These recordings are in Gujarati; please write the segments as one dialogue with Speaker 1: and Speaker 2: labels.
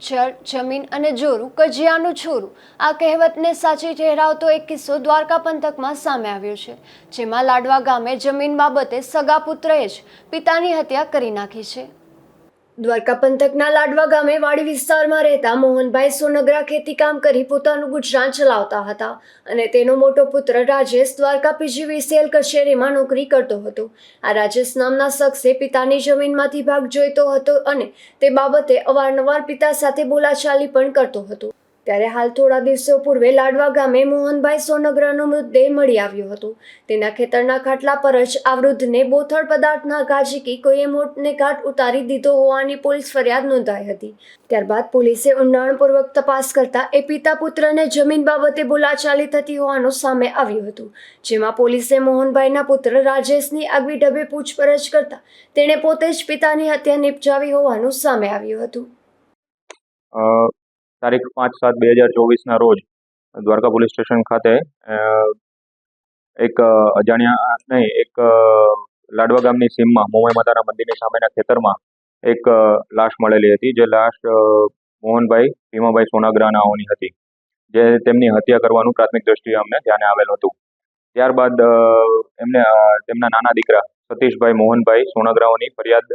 Speaker 1: જળ જમીન અને જોરું, કજિયાનું છોરું. આ કહેવતને સાચી ઠેરાવતો એક કિસ્સો દ્વારકા પંથકમાં સામે આવ્યો છે, જેમાં લાડવા ગામે જમીન બાબતે સગા પુત્રએ જ પિતાની હત્યા કરી નાખી છે. દ્વારકા પંથકના લાડવા ગામે વાડી વિસ્તારમાં રહેતા મોહનભાઈ સોનગરા ખેતીકામ કરી પોતાનું ગુજરાન ચલાવતા હતા અને તેનો મોટો પુત્ર રાજેશ દ્વારકા પીજીવીસીએલ કચેરીમાં નોકરી કરતો હતો. આ રાજેશ નામના શખ્સે પિતાની જમીનમાંથી ભાગ જોઈતો હતો અને તે બાબતે અવારનવાર પિતા સાથે બોલાચાલી પણ કરતો હતો. ત્યારે હાલ થોડા દિવસો પૂર્વે લાડવા ગામે મોહનભાઈ સોનગરાનો મૃતદેહ મળી આવ્યો હતો. તેના ખેતરના ખાટલા પર જ આ વૃદ્ધને બોથડ પદાર્થના ઝીકી કોઈએ મોટને ઘાટ ઉતારી દીધો હોવાની પોલીસ ફરિયાદ નોંધાઈ હતી. ત્યારબાદ પોલીસે ઊંડાણપૂર્વક તપાસ કરતા એ પિતા પુત્રને જમીન બાબતે બોલાચાલી થતી હોવાનું સામે આવ્યું હતું. જેમાં પોલીસે મોહનભાઈના પુત્ર રાજેશની આગવી ઢબે પૂછપરછ કરતા તેણે પોતે જ પિતાની હત્યા નિપજાવી હોવાનું સામે આવ્યું હતું.
Speaker 2: તારીખ પાંચ સાત બે હજાર ચોવીસના રોજ દ્વારકા પોલીસ સ્ટેશન ખાતે એક અજાણ્યા નહીં, એક લાડવા ગામની સીમમાં મોમાઈ માતાના મંદિરની સામેના ખેતરમાં એક લાશ મળેલી હતી. જે લાશ મોહનભાઈ, ભીમાભાઈ સોનાગ્રા નાઓની હતી. જે તેમની હત્યા કરવાનું પ્રાથમિક દ્રષ્ટિએ અમને ધ્યાને આવેલું હતું. ત્યારબાદ એમને તેમના નાના દીકરા સતીશભાઈ મોહનભાઈ સોનાગ્રાઓની ફરિયાદ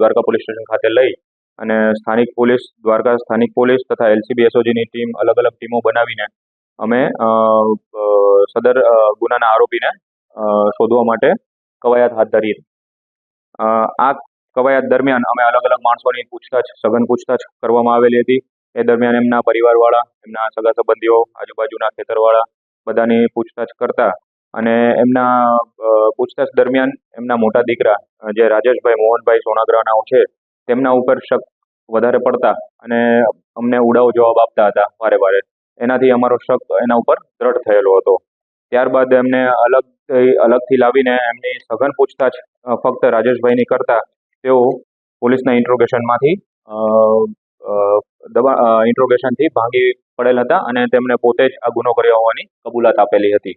Speaker 2: દ્વારકા પોલીસ સ્ટેશન ખાતે લઈ અને સ્થાનિક પોલીસ, દ્વારકા સ્થાનિક પોલીસ તથા એલસીબી એસઓજીની ટીમ અલગ અલગ ટીમો બનાવીને અમે સદર ગુનાના આરોપીને શોધવા માટે કવાયત હાથ ધરી આ કવાયત દરમિયાન અમે અલગ અલગ માણસોની પૂછતાછ, સઘન પૂછતાછ કરવામાં આવેલી હતી. એ દરમિયાન એમના પરિવારવાળા, એમના સગા સંબંધીઓ, આજુબાજુના ખેતરવાળા બધાની પૂછતાછ કરતા અને એમના પૂછતાછ દરમિયાન એમના મોટા દીકરા, જે રાજેશભાઈ, મોહનભાઈ સોનાગ્રાનાઓ છે તેમના ઉપર શક વધારે પડતા અને અમને ઉડાવ જવાબ આપતા હતા વારે વારે. એનાથી અમારો શક એના ઉપર દ્રઢ થયેલો હતો. ત્યારબાદ એમને અલગ અલગથી લાવીને એમની સઘન પૂછતાછ ફક્ત રાજેશભાઈની કરતા તેઓ પોલીસના ઇન્ટ્રોગેશનમાંથી દબા ઇન્ટ્રોગેશનથી ભાંગી પડેલ હતા અને તેમણે પોતે જ આ ગુનો કર્યો હોવાની કબૂલાત આપેલી હતી.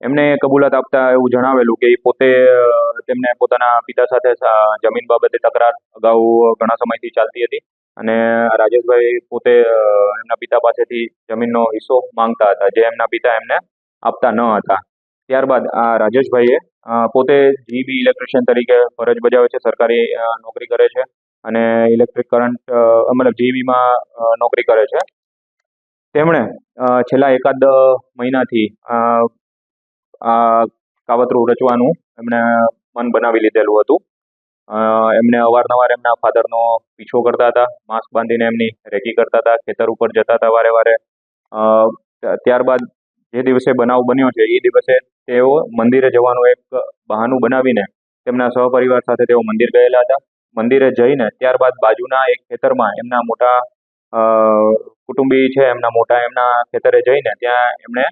Speaker 2: એમને કબૂલાત આપતા એવું જણાવેલું કે એ પોતે તેમને પોતાના પિતા સાથે જમીન બાબતે તકરાર અગાઉ ઘણા સમયથી ચાલતી હતી અને રાજેશભાઈ પોતે એમના પિતા પાસેથી જમીનનો હિસ્સો માંગતા હતા જે એમના પિતા એમને આપતા ન હતા. ત્યારબાદ આ રાજેશભાઈએ પોતે જીબી ઇલેક્ટ્રિશિયન તરીકે ફરજ બજાવે છે, સરકારી નોકરી કરે છે અને ઇલેક્ટ્રિક કરંટ મતલબ જીબીમાં નોકરી કરે છે. તેમણે છેલ્લા એકાદ મહિનાથી આ કાવતરું રચવાનું એમણે મન બનાવી લીધેલું હતું. એમને અવારનવાર એમના ફાધરનો પીછો કરતા હતા, માસ્ક બાંધીને એમની રેકી કરતા હતા, ખેતર ઉપર જતા હતા વારે વારે. ત્યારબાદ જે દિવસે બનાવ બન્યો છે, એ દિવસે તેઓ મંદિરે જવાનું એક બહાનું બનાવીને તેમના સહપરિવાર સાથે તેઓ મંદિર ગયેલા હતા. મંદિરે જઈને ત્યારબાદ બાજુના એક ખેતરમાં એમના મોટા કુટુંબી છે, એમના મોટા એમના ખેતરે જઈને ત્યાં એમણે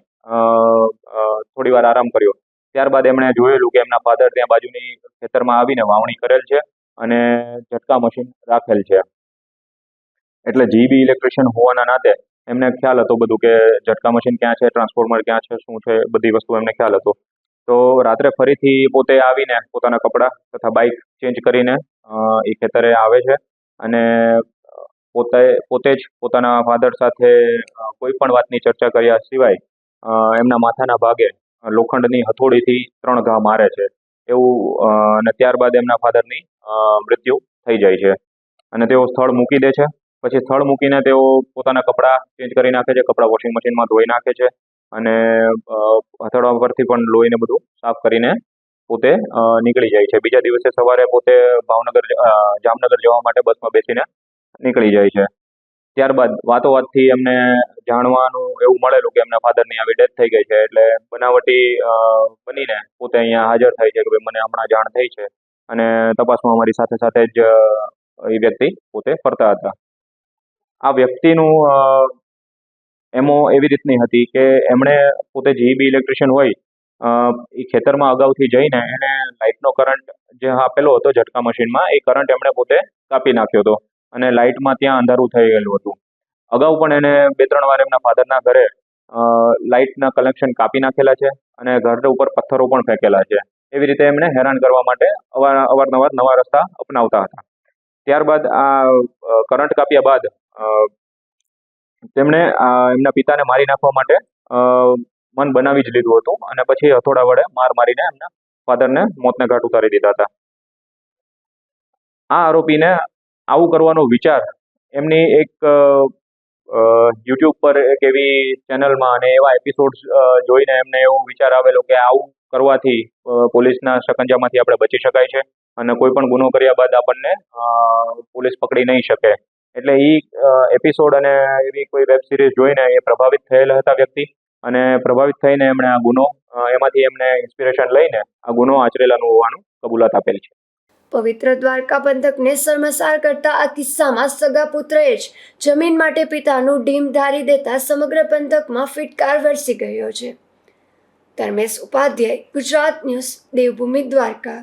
Speaker 2: થોડી વાર આરામ કર્યો. ત્યારબાદ એમણે જોયેલું કે એમના ફાધર ત્યાં બાજુની ખેતરમાં આવીને વાવણી કરેલ છે અને ઝટકા મશીન રાખેલ છે. એટલે જીબી ઇલેક્ટ્રિશિયન હોવાના નાતે એમને ખ્યાલ હતો બધું કે ઝટકા મશીન ક્યાં છે ટ્રાન્સફોર્મર ક્યાં છે, શું છે, બધી વસ્તુ એમને ખ્યાલ હતો. તો રાત્રે ફરીથી પોતે આવીને પોતાના કપડાં તથા બાઇક ચેન્જ કરીને એ ખેતરે આવે છે અને પોતે પોતે જ પોતાના ફાધર સાથે કોઈ પણ વાતની ચર્ચા કર્યા સિવાય એમના માથાના ભાગે લોખંડની હથોડીથી ત્રણ ઘા મારે છે. એવું અને ત્યારબાદ એમના ફાધરની મૃત્યુ થઈ જાય છે. અને તેઓ સ્થળ મૂકી દે છે. પછી સ્થળ મૂકીને તેઓ પોતાના કપડાં ચેન્જ કરી નાખે છે. કપડાં વોશિંગ મશીનમાં ધોઈ નાખે છે. અને હથોડા પરથી પણ લોહીને બધું સાફ કરીને પોતે નીકળી જાય છે. બીજા દિવસે સવારે પોતે ભાવનગર જામનગર જવા માટે બસમાં બેસીને નીકળી જાય છે. ત્યારબાદ વાતો વાતથી એમને જાણવાનું એવું મળેલું કે એમના ફાધરની આવી ડેથ થઈ ગઈ છે. એટલે બનાવટી બનીને પોતે અહીંયા હાજર થાય છે કે ભાઈ મને હમણાં જાણ થઈ છે. અને તપાસમાં અમારી સાથે સાથે જ એ વ્યક્તિ પોતે ફરતા હતા. આ વ્યક્તિનું એમો એવી રીતની હતી કે એમણે પોતે જીબી ઇલેક્ટ્રિશિયન હોય એ ખેતરમાં અગાઉથી જઈને એને લાઇટનો કરંટ જે આપેલો હતો ઝટકા મશીનમાં, એ કરંટ એમણે પોતે કાપી નાખ્યો હતો. અને લાઇટમાં ત્યાં અંધારું થઈ ગયેલું હતું. અગાઉ પણ એને બે ત્રણ વાર એમના ફાધરના ઘરે લાઇટના કનેક્શન કાપી નાખેલા છે અને ઘર ઉપર પથ્થરો પણ ફેંકેલા છે. એવી રીતે એમને હેરાન કરવા માટે અવાર, અવારનવાર નવા રસ્તા અપનાવતા હતા. ત્યારબાદ આ કરંટ કાપ્યા બાદ તેમણે એમના પિતાને મારી નાખવા માટે મન બનાવી જ લીધું હતું અને પછી હથોડા વડે માર મારીને એમના ફાધરને મોતને ઘાટ ઉતારી દીધા હતા. આ આરોપીને આવું કરવાનો વિચાર એમની એક યુટ્યુબ પર એક એવી ચેનલમાં અને એવા એપિસોડ્સ જોઈને એમને એવો વિચાર આવેલો કે આવું કરવાથી પોલીસના શકંજામાંથી આપણે બચી શકાય છે અને કોઈ પણ ગુનો કર્યા બાદ આપણને પોલીસ પકડી નહીં શકે. એટલે એ એપિસોડ અને એવી કોઈ વેબ સિરીઝ જોઈને એ પ્રભાવિત થયેલા હતા વ્યક્તિ અને પ્રભાવિત થઈને એમણે આ ગુનો એમાંથી એમને ઇન્સ્પિરેશન લઈને આ ગુનો આચરેલાનું હોવાનું કબૂલાત આપેલ છે.
Speaker 1: પવિત્ર દ્વારકા પંથકને શર્મસાર કરતા આ કિસ્સામાં સગા પુત્રએ જ જમીન માટે પિતાનું ડીમ ધારી દેતા સમગ્ર પંથકમાં ફિટકાર વરસી ગયો છે. ધર્મેશ ઉપાધ્યાય, ગુજરાત ન્યૂઝ, દેવભૂમિ દ્વારકા.